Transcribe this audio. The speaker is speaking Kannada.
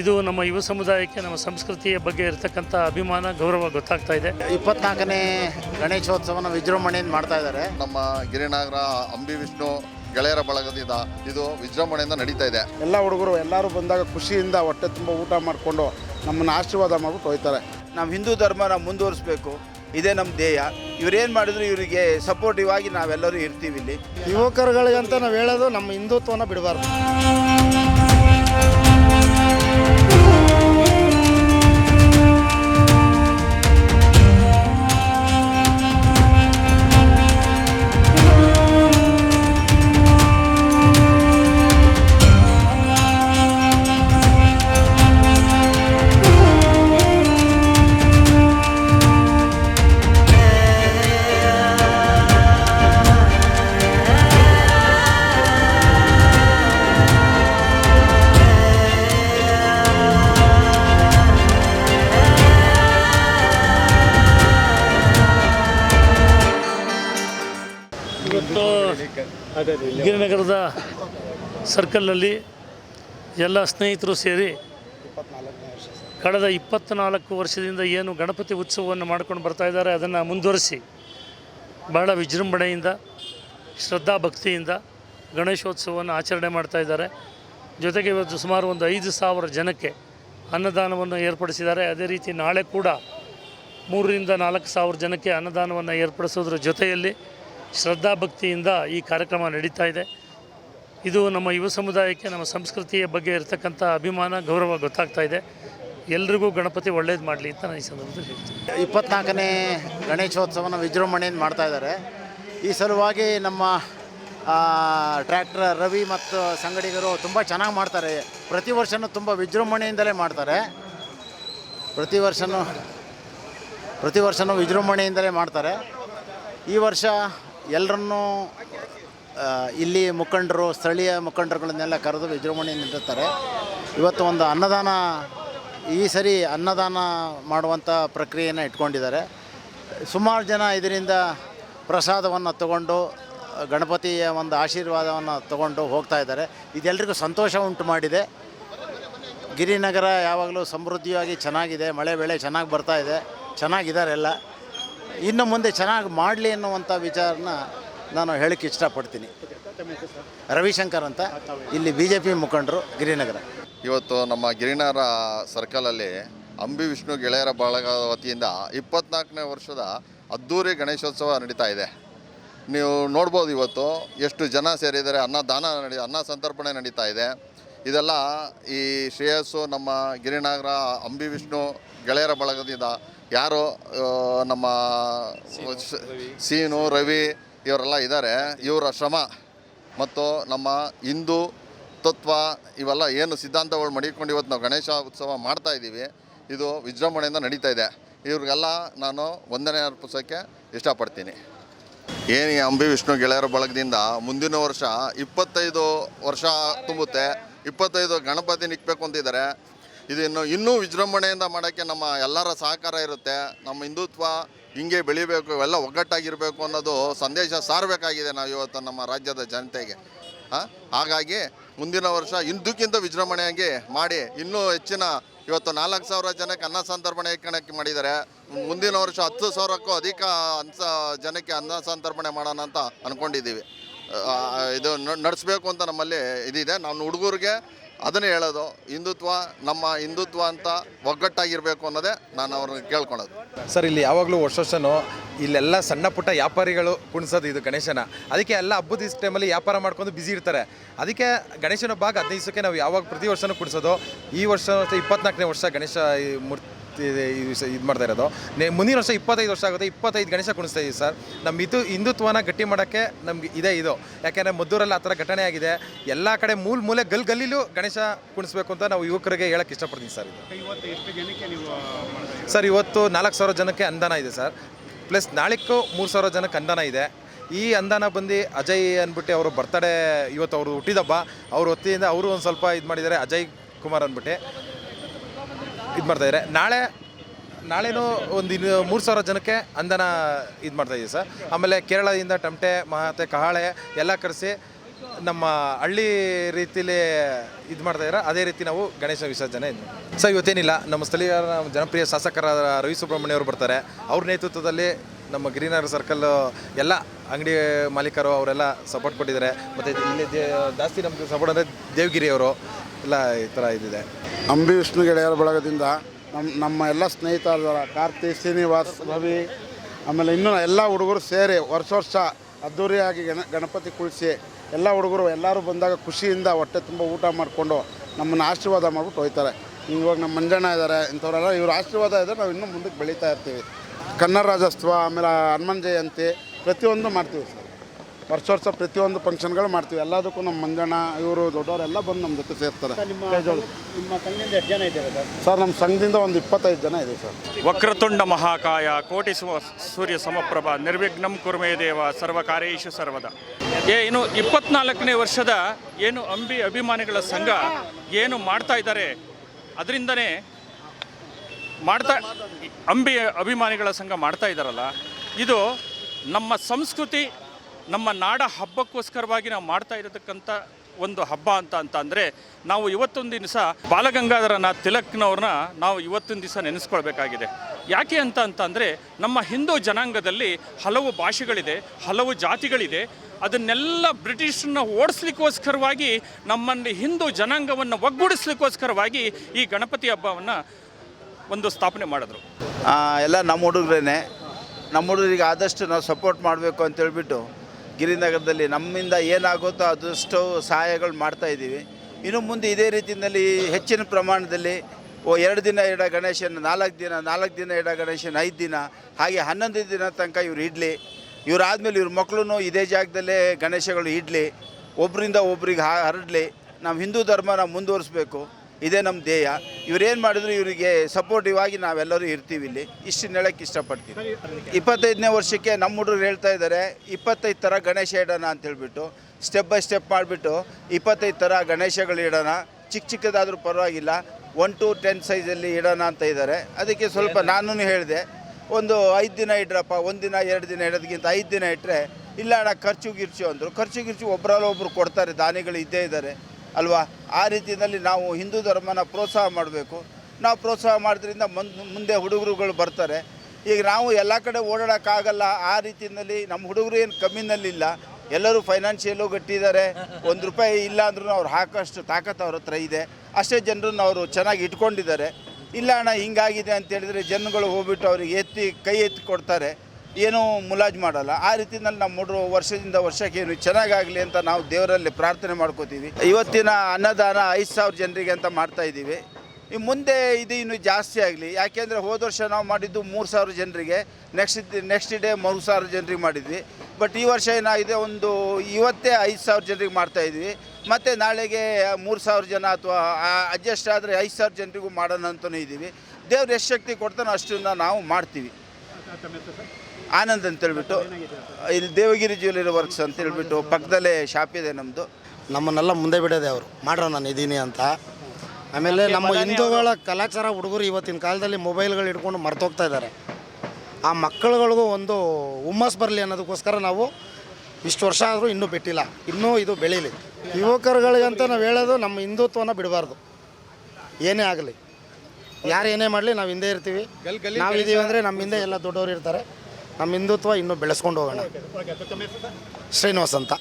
ಇದು ನಮ್ಮ ಯುವ ಸಮುದಾಯಕ್ಕೆ ನಮ್ಮ ಸಂಸ್ಕೃತಿಯ ಬಗ್ಗೆ ಇರತಕ್ಕಂಥ ಅಭಿಮಾನ ಗೌರವ ಗೊತ್ತಾಗ್ತಾ ಇದೆ. ಇಪ್ಪತ್ನಾಲ್ಕನೇ ಗಣೇಶೋತ್ಸವನ ವಿಜೃಂಭಣೆಯಿಂದ ಮಾಡ್ತಾ ಇದ್ದಾರೆ. ನಮ್ಮ ಗಿರಿನಾಗರ ಅಂಬಿ ವಿಷ್ಣು ಗೆಳೆಯರ ಬಳಗದಿಂದ ಇದು ವಿಜೃಂಭಣೆಯಿಂದ ನಡೀತಾ ಇದೆ. ಎಲ್ಲ ಹುಡುಗರು ಎಲ್ಲರೂ ಬಂದಾಗ ಖುಷಿಯಿಂದ ಹೊಟ್ಟೆ ತುಂಬ ಊಟ ಮಾಡಿಕೊಂಡು ನಮ್ಮನ್ನು ಆಶೀರ್ವಾದ ಮಾಡ್ಬಿಟ್ಟು ಹೋಯ್ತಾರೆ. ನಾವು ಹಿಂದೂ ಧರ್ಮನ ಮುಂದುವರಿಸ್ಬೇಕು. ಇದೇ ನಮ್ಮ ಧ್ಯೇಯ. ಇವರೇನು ಮಾಡಿದ್ರು ಇವರಿಗೆ ಸಪೋರ್ಟಿವ್ ಆಗಿ ನಾವೆಲ್ಲರೂ ಇರ್ತೀವಿ ಇಲ್ಲಿ. ಯುವಕರುಗಳಿಗಂತ ನಾವು ಹೇಳೋದು ನಮ್ಮ ಹಿಂದುತ್ವನ ಬಿಡಬಾರ್ದು. ಇವತ್ತು ಗಿರಿನಗರದ ಸರ್ಕಲ್ನಲ್ಲಿ ಎಲ್ಲ ಸ್ನೇಹಿತರು ಸೇರಿ ಕಳೆದ ಇಪ್ಪತ್ತ್ನಾಲ್ಕು ವರ್ಷದಿಂದ ಏನು ಗಣಪತಿ ಉತ್ಸವವನ್ನು ಮಾಡ್ಕೊಂಡು ಬರ್ತಾ ಇದ್ದಾರೆ, ಅದನ್ನು ಮುಂದುವರಿಸಿ ಬಹಳ ವಿಜೃಂಭಣೆಯಿಂದ, ಶ್ರದ್ಧಾ ಭಕ್ತಿಯಿಂದ ಗಣೇಶೋತ್ಸವವನ್ನು ಆಚರಣೆ ಮಾಡ್ತಾಯಿದ್ದಾರೆ ಜೊತೆಗೆ ಇವತ್ತು ಸುಮಾರು ಒಂದು ಐದು ಸಾವಿರ ಜನಕ್ಕೆ ಅನ್ನದಾನವನ್ನು ಏರ್ಪಡಿಸಿದ್ದಾರೆ. ಅದೇ ರೀತಿ ನಾಳೆ ಕೂಡ ಮೂರರಿಂದ ನಾಲ್ಕು ಸಾವಿರ ಜನಕ್ಕೆ ಅನ್ನದಾನವನ್ನು ಏರ್ಪಡಿಸೋದ್ರ ಜೊತೆಯಲ್ಲಿ ಶ್ರದ್ಧಾ ಭಕ್ತಿಯಿಂದ ಈ ಕಾರ್ಯಕ್ರಮ ನಡೀತಾ ಇದೆ. ಇದು ನಮ್ಮ ಯುವ ಸಮುದಾಯಕ್ಕೆ, ನಮ್ಮ ಸಂಸ್ಕೃತಿಯ ಬಗ್ಗೆ ಇರತಕ್ಕಂಥ ಅಭಿಮಾನ, ಗೌರವ ಗೊತ್ತಾಗ್ತಾ ಇದೆ. ಎಲ್ರಿಗೂ ಗಣಪತಿ ಒಳ್ಳೇದು ಮಾಡಲಿ ಅಂತ ನಾನು ಈ ಸಂದರ್ಭದಲ್ಲಿ ಹೇಳ್ತೀನಿ. ಇಪ್ಪತ್ನಾಲ್ಕನೇ ಗಣೇಶೋತ್ಸವನ ವಿಜೃಂಭಣೆಯಿಂದ ಮಾಡ್ತಾ ಇದ್ದಾರೆ. ಈ ಸಲುವಾಗಿ ನಮ್ಮ ಟ್ರ್ಯಾಕ್ಟರ್ ರವಿ ಮತ್ತು ಸಂಗಡಿಗರು ತುಂಬ ಚೆನ್ನಾಗಿ ಮಾಡ್ತಾರೆ. ಪ್ರತಿ ವರ್ಷವೂ ತುಂಬ ವಿಜೃಂಭಣೆಯಿಂದಲೇ ಮಾಡ್ತಾರೆ. ಪ್ರತಿ ವರ್ಷವೂ ಪ್ರತಿ ವರ್ಷವೂ ವಿಜೃಂಭಣೆಯಿಂದಲೇ ಮಾಡ್ತಾರೆ. ಈ ವರ್ಷ ಎಲ್ಲರನ್ನೂ ಇಲ್ಲಿ ಮುಖಂಡರು, ಸ್ಥಳೀಯ ಮುಖಂಡರುಗಳನ್ನೆಲ್ಲ ಕರೆದು ವಿಜೃಂಭಣೆಯಿಂದ ನಿಂತಿರ್ತಾರೆ ಇವತ್ತು ಒಂದು ಅನ್ನದಾನ, ಈ ಸರಿ ಅನ್ನದಾನ ಮಾಡುವಂಥ ಪ್ರಕ್ರಿಯೆಯನ್ನು ಇಟ್ಕೊಂಡಿದ್ದಾರೆ. ಸುಮಾರು ಜನ ಇದರಿಂದ ಪ್ರಸಾದವನ್ನು ತಗೊಂಡು, ಗಣಪತಿಯ ಒಂದು ಆಶೀರ್ವಾದವನ್ನು ತಗೊಂಡು ಹೋಗ್ತಾ ಇದ್ದಾರೆ. ಇದೆಲ್ಲರಿಗೂ ಸಂತೋಷ ಉಂಟು ಮಾಡಿದೆ. ಗಿರಿನಗರ ಯಾವಾಗಲೂ ಸಮೃದ್ಧಿಯಾಗಿ ಚೆನ್ನಾಗಿದೆ. ಮಳೆ, ಬೆಳೆ ಚೆನ್ನಾಗಿ ಬರ್ತಾ ಇದೆ. ಚೆನ್ನಾಗಿದ್ದಾರೆ ಎಲ್ಲ. ಇನ್ನು ಮುಂದೆ ಚೆನ್ನಾಗಿ ಮಾಡಲಿ ಅನ್ನುವಂಥ ವಿಚಾರನ ನಾನು ಹೇಳಕ್ಕೆ ಇಷ್ಟಪಡ್ತೀನಿ. ರವಿಶಂಕರ್ ಅಂತ, ಇಲ್ಲಿ ಬಿ ಜೆ ಪಿ ಮುಖಂಡರು ಗಿರಿನಗರ. ಇವತ್ತು ನಮ್ಮ ಗಿರಿನಗರ ಸರ್ಕಲಲ್ಲಿ ಅಂಬಿ ವಿಷ್ಣು ಗೆಳೆಯರ ಬಳಗ ವತಿಯಿಂದ ಇಪ್ಪತ್ನಾಲ್ಕನೇ ವರ್ಷದ ಅದ್ಧೂರಿ ಗಣೇಶೋತ್ಸವ ನಡೀತಾ ಇದೆ. ನೀವು ನೋಡ್ಬೋದು ಇವತ್ತು ಎಷ್ಟು ಜನ ಸೇರಿದ್ದಾರೆ, ಅನ್ನದಾನ ನಡಿ, ಅನ್ನ ಸಂತರ್ಪಣೆ ನಡೀತಾ ಇದೆ. ಇದೆಲ್ಲ ಈ ಶ್ರೇಯಸ್ಸು ನಮ್ಮ ಗಿರಿನಗರ ಅಂಬಿ ವಿಷ್ಣು ಗೆಳೆಯರ ಬಳಗದಿಂದ ಯಾರು ನಮ್ಮ ಸೀನು ರವಿ. ಇವರೆಲ್ಲ ಇದ್ದಾರೆ ಇವರ ಶ್ರಮ ಮತ್ತು ನಮ್ಮ ಹಿಂದೂ ತತ್ವ ಇವೆಲ್ಲ ಏನು ಸಿದ್ಧಾಂತಗಳು ಮಡಿಕೊಂಡು ಇವತ್ತು ನಾವು ಗಣೇಶ ಉತ್ಸವ ಮಾಡ್ತಾ ಇದ್ದೀವಿ. ಇದು ವಿಜೃಂಭಣೆಯಿಂದ ನಡೀತಾ ಇದೆ. ಇವ್ರಿಗೆಲ್ಲ ನಾನು ಒಂದನೇ ಅರ್ಪಿಸೋಕ್ಕೆ ಇಷ್ಟಪಡ್ತೀನಿ. ಏನು ಈ ಅಂಬಿ ವಿಷ್ಣು ಗೆಳೆಯರ ಬಳಗದಿಂದ ಮುಂದಿನ ವರ್ಷ ಇಪ್ಪತ್ತೈದು ವರ್ಷ ತುಂಬುತ್ತೆ. ಇಪ್ಪತ್ತೈದು ಗಣಪತಿ ನಿಕ್ಕಬೇಕು ಅಂತಿದ್ದಾರೆ. ಇದನ್ನು ಇನ್ನೂ ವಿಜೃಂಭಣೆಯಿಂದ ಮಾಡೋಕ್ಕೆ ನಮ್ಮ ಎಲ್ಲರ ಸಹಕಾರ ಇರುತ್ತೆ. ನಮ್ಮ ಹಿಂದುತ್ವ ಹಿಂಗೆ ಬೆಳಿಬೇಕು ಎಲ್ಲ ಒಗ್ಗಟ್ಟಾಗಿರಬೇಕು ಅನ್ನೋದು ಸಂದೇಶ ಸಾರಬೇಕಾಗಿದೆ ನಾವು ಇವತ್ತು ನಮ್ಮ ರಾಜ್ಯದ ಜನತೆಗೆ? ಹಾಗಾಗಿ ಮುಂದಿನ ವರ್ಷ ಇಂದಕ್ಕಿಂತ ವಿಜೃಂಭಣೆಯಾಗಿ ಮಾಡಿ, ಇನ್ನೂ ಹೆಚ್ಚಿನ ಇವತ್ತು ನಾಲ್ಕು ಸಾವಿರ ಜನಕ್ಕೆ ಅನ್ನ ಸಂತರ್ಪಣೆ ಕಣಕ್ಕೆ ಮಾಡಿದ್ದಾರೆ. ಮುಂದಿನ ವರ್ಷ ಹತ್ತು ಸಾವಿರಕ್ಕೂ ಅಧಿಕ ಅನ್ಸ, ಜನಕ್ಕೆ ಅನ್ನ ಸಂತರ್ಪಣೆ ಮಾಡೋಣ ಅಂತ ಅಂದ್ಕೊಂಡಿದ್ದೀವಿ ಇದು ನಡೆಸಬೇಕು ಅಂತ ನಮ್ಮಲ್ಲಿ ಇದಿದೆ. ನಾನು ಹುಡುಗರಿಗೆ ಅದನ್ನೇ ಹೇಳೋದು, ಹಿಂದುತ್ವ ನಮ್ಮ ಹಿಂದುತ್ವ ಅಂತ ಒಗ್ಗಟ್ಟಾಗಿರಬೇಕು ಅನ್ನೋದೇ ನಾನು ಅವ್ರನ್ನ ಕೇಳ್ಕೊಳೋದು. ಸರ್, ಇಲ್ಲಿ ಯಾವಾಗಲೂ ವರ್ಷ ವರ್ಷನೂ ಇಲ್ಲೆಲ್ಲ ಸಣ್ಣ ಪುಟ್ಟ ವ್ಯಾಪಾರಿಗಳು ಕುಣಿಸೋದು ಇದು ಗಣೇಶನ. ಅದಕ್ಕೆ ಎಲ್ಲ ಹಬ್ಬದ ಇಷ್ಟ ಟೈಮಲ್ಲಿ ವ್ಯಾಪಾರ ಮಾಡ್ಕೊಂಡು ಬ್ಯುಸಿ ಇರ್ತಾರೆ. ಅದಕ್ಕೆ ಗಣೇಶನ ಹಬ್ಬ ಹದಿನೈದು ದಿವಸಕ್ಕೆ ನಾವು ಯಾವಾಗ ಪ್ರತಿ ವರ್ಷನೂ ಕುಣಿಸೋದು, ಈ ವರ್ಷ ಇಪ್ಪತ್ನಾಲ್ಕನೇ ವರ್ಷ ಗಣೇಶ ಮೂರ್ತಿ ಇದು ಮಾಡ್ತಾ ಇರೋದು. ಮುಂದಿನ ವರ್ಷ ಇಪ್ಪತ್ತೈದು ವರ್ಷ ಆಗುತ್ತೆ. ಇಪ್ಪತ್ತೈದು ಗಣೇಶ ಕುಣಿಸ್ತಾ ಇದೀವಿ ಸರ್. ನಮ್ಮ ಇದು ಹಿಂದುತ್ವನ ಗಟ್ಟಿ ಮಾಡೋಕ್ಕೆ ನಮ್ಗೆ ಇದೇ ಇದು. ಯಾಕೆಂದರೆ ಮದ್ದೂರಲ್ಲಿ ಆ ಥರ ಘಟನೆ ಆಗಿದೆ. ಎಲ್ಲ ಕಡೆ ಮೂಲ ಮೂಲೆ ಗಲ್ ಗಲ್ಲಿಲೂ ಗಣೇಶ ಕುಣಿಸ್ಬೇಕು ಅಂತ ನಾವು ಯುವಕರಿಗೆ ಹೇಳಕ್ಕೆ ಇಷ್ಟಪಡ್ತೀನಿ ಸರ್ ಇದು. ಸರ್ ಇವತ್ತು ನಾಲ್ಕು ಸಾವಿರ ಜನಕ್ಕೆ ಅಂದಾನ ಇದೆ ಸರ್. ಪ್ಲಸ್ ನಾಳೆಗೂ ಮೂರು ಸಾವಿರ ಜನಕ್ಕೆ ಅಂದಾನ ಇದೆ. ಈ ಅಂದಾನ ಬಂದು ಅಜಯ್ ಅಂದ್ಬಿಟ್ಟು ಅವರು ಬರ್ತಡೇ ಇವತ್ತು ಅವರು ಹುಟ್ಟಿದಬ್ಬ ಅವ್ರ ಹೊತ್ತಿಯಿಂದ ಅವರು ಒಂದು ಸ್ವಲ್ಪ ಇದು ಮಾಡಿದ್ದಾರೆ ಅಜಯ್ ಕುಮಾರ್ ಅಂದ್ಬಿಟ್ಟು. ಇದು ಮಾಡ್ತಾಯಿದ್ದಾರೆ ನಾಳೆ, ನಾಳೆನೂ ಒಂದು ಇನ್ನು ಮೂರು ಸಾವಿರ ಜನಕ್ಕೆ ಅಂದನ ಇದು ಮಾಡ್ತಾಯಿದ್ದೀವಿ ಸರ್. ಆಮೇಲೆ ಕೇರಳದಿಂದ ಟಮಟೆ ಮತ್ತು ಕಹಾಳೆ ಎಲ್ಲ ಕರೆಸಿ ನಮ್ಮ ಹಳ್ಳಿ ರೀತಿಲಿ ಇದು ಮಾಡ್ತಾ ಇದ್ದಾರೆ ಅದೇ ರೀತಿ ನಾವು ಗಣೇಶ ವಿಸರ್ಜನೆ ಇದು ಸರ್, ಇವತ್ತೇನಿಲ್ಲ. ನಮ್ಮ ಸ್ಥಳೀಯ ಜನಪ್ರಿಯ ಶಾಸಕರಾದ ರವಿ ಸುಬ್ರಹ್ಮಣ್ಯ ಅವರು ಬರ್ತಾರೆ. ಅವ್ರ ನೇತೃತ್ವದಲ್ಲಿ ನಮ್ಮ ಗಿರಿನಗರ ಸರ್ಕಲ್ ಎಲ್ಲ ಅಂಗಡಿ ಮಾಲೀಕರು ಅವರೆಲ್ಲ ಸಪೋರ್ಟ್ ಕೊಟ್ಟಿದ್ದಾರೆ. ಮತ್ತು ಇಲ್ಲಿ ಜಾಸ್ತಿ ನಮಗೆ ಸಪೋರ್ಟ್ ಅಂದರೆ ದೇವಗಿರಿ ಅವರು. ಎಲ್ಲ ಈ ಥರ ಇದಿದೆ. ಅಂಬಿ ವಿಷ್ಣು ಗೆಳೆಯರ ಬಳಗದಿಂದ ನಮ್ಮ ನಮ್ಮ ಎಲ್ಲ ಸ್ನೇಹಿತರ ಕಾರ್ತಿ ಶ್ರೀನಿವಾಸ್ ರವಿ ಆಮೇಲೆ ಇನ್ನೂ ಎಲ್ಲ ಹುಡುಗರು ಸೇರಿ ವರ್ಷ ವರ್ಷ ಅದ್ಧೂರಿಯಾಗಿ ಗಣ, ಗಣಪತಿ ಕುಳಿಸಿ ಎಲ್ಲ ಹುಡುಗರು ಎಲ್ಲರೂ ಬಂದಾಗ ಖುಷಿಯಿಂದ ಹೊಟ್ಟೆ ತುಂಬ ಊಟ ಮಾಡಿಕೊಂಡು ನಮ್ಮನ್ನು ಆಶೀರ್ವಾದ ಮಾಡ್ಬಿಟ್ಟು ಹೋಗ್ತಾರೆ ಇವಾಗ ನಮ್ಮ ಮಂಜಣ್ಣ ಇದ್ದಾರೆ ಇಂಥವರೆಲ್ಲ ಇವ್ರ ಆಶೀರ್ವಾದ ಇದ್ದರೆ ನಾವು ಇನ್ನೂ ಮುಂದಕ್ಕೆ ಬೆಳೀತಾ ಇರ್ತೀವಿ. ಕನ್ನಡ ರಾಜ್ಯೋತ್ಸವ ಆಮೇಲೆ ಹನುಮಾನ್ ಜಯಂತಿ, ಪ್ರತಿಯೊಂದು ಮಾಡ್ತೀವಿ ಸರ್. ವರ್ಷ ವರ್ಷ ಪ್ರತಿಯೊಂದು ಫಂಕ್ಷನ್ಗಳು ಮಾಡ್ತೀವಿ. ಎಲ್ಲದಕ್ಕೂ ನಮ್ಮ ಮಂಜಣ್ಣ ಇವರು ದೊಡ್ಡವರೆಲ್ಲ ಬಂದು ನಮ್ಮ ಜೊತೆ ಸೇರ್ತಾರೆ. ಸರ್ ನಮ್ಮ ಸಂಘದಿಂದ ಒಂದು ಇಪ್ಪತ್ತೈದು ಜನ ಇದೆ ಸರ್. ವಕ್ರತುಂಡ ಮಹಾಕಾಯ ಕೋಟಿಸುವ ಸೂರ್ಯ ಸಮಪ್ರಭ ನಿರ್ವಿಘ್ನಂ ಕುರ್ಮೇ ದೇವ ಸರ್ವಕಾರ್ಯೇಶು ಸರ್ವದ. ಏ ಇನ್ನು ಇಪ್ಪತ್ನಾಲ್ಕನೇ ವರ್ಷದ ಏನು ಅಂಬಿ ಅಭಿಮಾನಿಗಳ ಸಂಘ ಏನು ಮಾಡ್ತಾ ಇದ್ದಾರೆ? ಅದರಿಂದನೇ ಮಾಡ್ತಾ ಅಂಬಿ ಅಭಿಮಾನಿಗಳ ಸಂಘ ಮಾಡ್ತಾ ಇದ್ದಾರಲ್ಲ. ಇದು ನಮ್ಮ ಸಂಸ್ಕೃತಿ ನಮ್ಮ ನಾಡ ಹಬ್ಬಕ್ಕೋಸ್ಕರವಾಗಿ ನಾವು ಮಾಡ್ತಾ ಇರತಕ್ಕಂಥ ಒಂದು ಹಬ್ಬ ಅಂತ ಅಂತ ಅಂದರೆ ನಾವು ಇವತ್ತೊಂದು ದಿವಸ ಬಾಲಗಂಗಾಧರನ ತಿಲಕ್ನವ್ರನ್ನ ನಾವು ಇವತ್ತೊಂದು ದಿವಸ ನೆನೆಸ್ಕೊಳ್ಬೇಕಾಗಿದೆ. ಯಾಕೆ ಅಂತ ಅಂತ ಅಂದರೆ ನಮ್ಮ ಹಿಂದೂ ಜನಾಂಗದಲ್ಲಿ ಹಲವು ಭಾಷೆಗಳಿದೆ, ಹಲವು ಜಾತಿಗಳಿದೆ. ಅದನ್ನೆಲ್ಲ ಬ್ರಿಟಿಷರನ್ನ ಓಡಿಸ್ಲಿಕ್ಕೋಸ್ಕರವಾಗಿ ನಮ್ಮಲ್ಲಿ ಹಿಂದೂ ಜನಾಂಗವನ್ನು ಒಗ್ಗೂಡಿಸ್ಲಿಕ್ಕೋಸ್ಕರವಾಗಿ ಈ ಗಣಪತಿ ಹಬ್ಬವನ್ನು ಒಂದು ಸ್ಥಾಪನೆ ಮಾಡಿದ್ರು. ಎಲ್ಲ ನಮ್ಮ ಹುಡುಗರೇನೆ. ನಮ್ಮ ಹುಡುಗರಿಗೆ ಆದಷ್ಟು ನಾವು ಸಪೋರ್ಟ್ ಮಾಡಬೇಕು ಅಂತ ಹೇಳ್ಬಿಟ್ಟು ಗಿರಿನಗರದಲ್ಲಿ ನಮ್ಮಿಂದ ಏನಾಗುತ್ತೋ ಅದಷ್ಟು ಸಹಾಯಗಳು ಮಾಡ್ತಾ ಇದ್ದೀವಿ. ಇನ್ನು ಮುಂದೆ ಇದೇ ರೀತಿಯಲ್ಲಿ ಹೆಚ್ಚಿನ ಪ್ರಮಾಣದಲ್ಲಿ ಓ, ಎರಡು ದಿನ ಇಡ ಗಣೇಶನ, ನಾಲ್ಕು ದಿನ ನಾಲ್ಕು ದಿನ ಇಡ ಗಣೇಶನ, ಐದು ದಿನ, ಹಾಗೆ ಹನ್ನೊಂದು ದಿನ ತನಕ ಇವ್ರು ಇಡಲಿ. ಆದಮೇಲೆ ಇವ್ರ ಮಕ್ಕಳು ಇದೇ ಜಾಗದಲ್ಲೇ ಗಣೇಶಗಳು ಇಡಲಿ. ಒಬ್ಬರಿಂದ ಒಬ್ರಿಗೆ ಹರಡಲಿ. ನಾವು ಹಿಂದೂ ಧರ್ಮನ ಮುಂದುವರಿಸ್ಬೇಕು. ಇದೇ ನಮ್ಮ ಧ್ಯೇಯ. ಇವ್ರೇನು ಮಾಡಿದ್ರು ಇವರಿಗೆ ಸಪೋರ್ಟಿವ್ ಆಗಿ ನಾವೆಲ್ಲರೂ ಇರ್ತೀವಿ ಇಲ್ಲಿ. ಇಷ್ಟು ಹೇಳಕ್ಕೆ ಇಷ್ಟಪಡ್ತೀವಿ ಇಪ್ಪತ್ತೈದನೇ ವರ್ಷಕ್ಕೆ ನಮ್ಮ ಹುಡುಗರು ಹೇಳ್ತಾ ಇದ್ದಾರೆ ಇಪ್ಪತ್ತೈದು ಥರ ಗಣೇಶ ಇಡೋಣ ಅಂತ ಹೇಳ್ಬಿಟ್ಟು ಸ್ಟೆಪ್ ಬೈ ಸ್ಟೆಪ್ ಮಾಡಿಬಿಟ್ಟು ಇಪ್ಪತ್ತೈದು ಥರ ಗಣೇಶಗಳು ಇಡೋಣ. ಚಿಕ್ಕ ಚಿಕ್ಕದಾದರೂ ಪರವಾಗಿಲ್ಲ ಒನ್ ಟು ಟೆನ್ ಸೈಜಲ್ಲಿ ಇಡೋಣ ಅಂತ ಇದ್ದಾರೆ ಅದಕ್ಕೆ ಸ್ವಲ್ಪ ನಾನು ಹೇಳಿದೆ. ಒಂದು ಐದು ದಿನ ಇಡ್ರಪ್ಪ ಒಂದು ದಿನ ಎರಡು ದಿನ ಇಡೋದಕ್ಕಿಂತ ಐದು ದಿನ ಇಟ್ಟರೆ ಇಲ್ಲ ಅಣ್ಣ ಖರ್ಚು ಗಿರ್ಚು ಅಂದರು. ಖರ್ಚು ಗಿರ್ಚು ಒಬ್ಬರಲ್ಲ ಒಬ್ಬರು ಕೊಡ್ತಾರೆ ದಾನಿಗಳು ಇದ್ದೇ ಇದ್ದಾರೆ ಅಲ್ವಾ? ಆ ರೀತಿಯಲ್ಲಿ ನಾವು ಹಿಂದೂ ಧರ್ಮನ ಪ್ರೋತ್ಸಾಹ ಮಾಡಬೇಕು. ನಾವು ಪ್ರೋತ್ಸಾಹ ಮಾಡೋದ್ರಿಂದ ಮುಂದೆ ಹುಡುಗರುಗಳು ಬರ್ತಾರೆ. ಈಗ ನಾವು ಎಲ್ಲ ಕಡೆ ಓಡಾಡೋಕ್ಕಾಗಲ್ಲ, ಆ ರೀತಿಯಲ್ಲಿ ನಮ್ಮ ಹುಡುಗರು ಏನು ಕಮ್ಮಿನಲ್ಲಿಲ್ಲ. ಎಲ್ಲರೂ ಫೈನಾನ್ಷಿಯಲ್ಲೂ ಗಟ್ಟಿದ್ದಾರೆ ಒಂದು ರೂಪಾಯಿ ಇಲ್ಲ ಅಂದ್ರೂ ಅವ್ರು ಹಾಕೋಷ್ಟು ತಾಕತ್ತು ಅವ್ರ ಹತ್ರ ಇದೆ. ಅಷ್ಟೇ ಜನರನ್ನು ಅವರು ಚೆನ್ನಾಗಿ ಇಟ್ಕೊಂಡಿದ್ದಾರೆ. ಇಲ್ಲ ಅಣ್ಣ, ಹಿಂಗಾಗಿದೆ ಅಂತೇಳಿದರೆ ಜನಗಳು ಹೋಗ್ಬಿಟ್ಟು ಅವ್ರಿಗೆ ಎತ್ತಿ, ಕೈ ಎತ್ತಿ ಕೊಡ್ತಾರೆ. ಏನೂ ಮುಲಾಜ್ ಮಾಡಲ್ಲ. ಆ ರೀತಿಯಲ್ಲಿ ನಮ್ಮ ಮೂರು ವರ್ಷದಿಂದ ವರ್ಷಕ್ಕೆ ಏನು ಚೆನ್ನಾಗಾಗಲಿ ಅಂತ ನಾವು ದೇವರಲ್ಲಿ ಪ್ರಾರ್ಥನೆ ಮಾಡ್ಕೋತೀವಿ. ಇವತ್ತಿನ ಅನ್ನದಾನ ಐದು ಸಾವಿರ ಜನರಿಗೆ ಅಂತ ಮಾಡ್ತಾ ಇದ್ದೀವಿ. ಈ ಮುಂದೆ ಇದು ಇನ್ನು ಜಾಸ್ತಿ ಆಗಲಿ. ಯಾಕೆಂದರೆ ಹೋದ ವರ್ಷ ನಾವು ಮಾಡಿದ್ದು ಮೂರು ಸಾವಿರ ಜನರಿಗೆ ನೆಕ್ಸ್ಟ್ ನೆಕ್ಸ್ಟ್ ಡೇ ಮೂರು ಸಾವಿರ ಜನರಿಗೆ ಮಾಡಿದ್ವಿ. ಬಟ್ ಈ ವರ್ಷ ಏನಾಗಿದೆ, ಒಂದು ಇವತ್ತೇ ಐದು ಸಾವಿರ ಜನರಿಗೆ ಮಾಡ್ತಾ ಇದ್ವಿ ಮತ್ತು ನಾಳೆಗೆ ಮೂರು ಸಾವಿರ ಜನ ಅಥವಾ ಅಡ್ಜಸ್ಟ್ ಆದರೆ ಐದು ಸಾವಿರ ಜನರಿಗೂ ಮಾಡೋಣ ಅಂತಲೂ ಇದ್ದೀವಿ. ದೇವ್ರು ಎಷ್ಟು ಶಕ್ತಿ ಕೊಡ್ತಾನೋ ಅಷ್ಟನ್ನು ನಾವು ಮಾಡ್ತೀವಿ. ಆನಂದ್ ಅಂತ ಹೇಳ್ಬಿಟ್ಟು ಇಲ್ಲಿ ದೇವಗಿರಿ ಜ್ಯುವೆಲರಿ ವರ್ಕ್ಸ್ ಅಂತ ಹೇಳ್ಬಿಟ್ಟು ಪಕ್ಕದಲ್ಲೇ ಶಾಪ್ ಇದೆ ನಮ್ಮದು ನಮ್ಮನ್ನೆಲ್ಲ ಮುಂದೆ ಬಿಡೋದೆ ಅವರು. ಮಾಡ್ರೋ ನಾನು ಇದ್ದೀನಿ ಅಂತ. ಆಮೇಲೆ ನಮ್ಮ ಹಿಂದೂಗಳ ಕಲಾಚಾರ ಹುಡುಗರು ಇವತ್ತಿನ ಕಾಲದಲ್ಲಿ ಮೊಬೈಲ್ಗಳು ಇಟ್ಕೊಂಡು ಮರ್ತೋಗ್ತಾ ಇದ್ದಾರೆ. ಆ ಮಕ್ಕಳುಗಳಿಗೂ ಒಂದು ಹುಮ್ಮಸ್ ಬರಲಿ ಅನ್ನೋದಕ್ಕೋಸ್ಕರ ನಾವು ಇಷ್ಟು ವರ್ಷ ಆದರೂ ಇನ್ನೂ ಬಿಟ್ಟಿಲ್ಲ. ಇನ್ನೂ ಇದು ಬೆಳೀಲಿ. ಯುವಕರುಗಳಿಗಂತ ನಾವು ಹೇಳೋದು ನಮ್ಮ ಹಿಂದುತ್ವನ ಬಿಡಬಾರ್ದು. ಏನೇ ಆಗಲಿ. ಯಾರು ಏನೇ ಮಾಡಲಿ ನಾವು ಹಿಂದೆ ಇರ್ತೀವಿ. ನಾವು ಇದೀವಿ ಅಂದರೆ ನಮ್ಮ ಹಿಂದೆ ಎಲ್ಲ ದೊಡ್ಡವರು ಇರ್ತಾರೆ. ನಮ್ಮ ಹಿಂದುತ್ವ ಇನ್ನೂ ಬೆಳೆಸ್ಕೊಂಡು ಹೋಗೋಣ. ಶ್ರೀನಿವಾಸ್ ಅಂತ.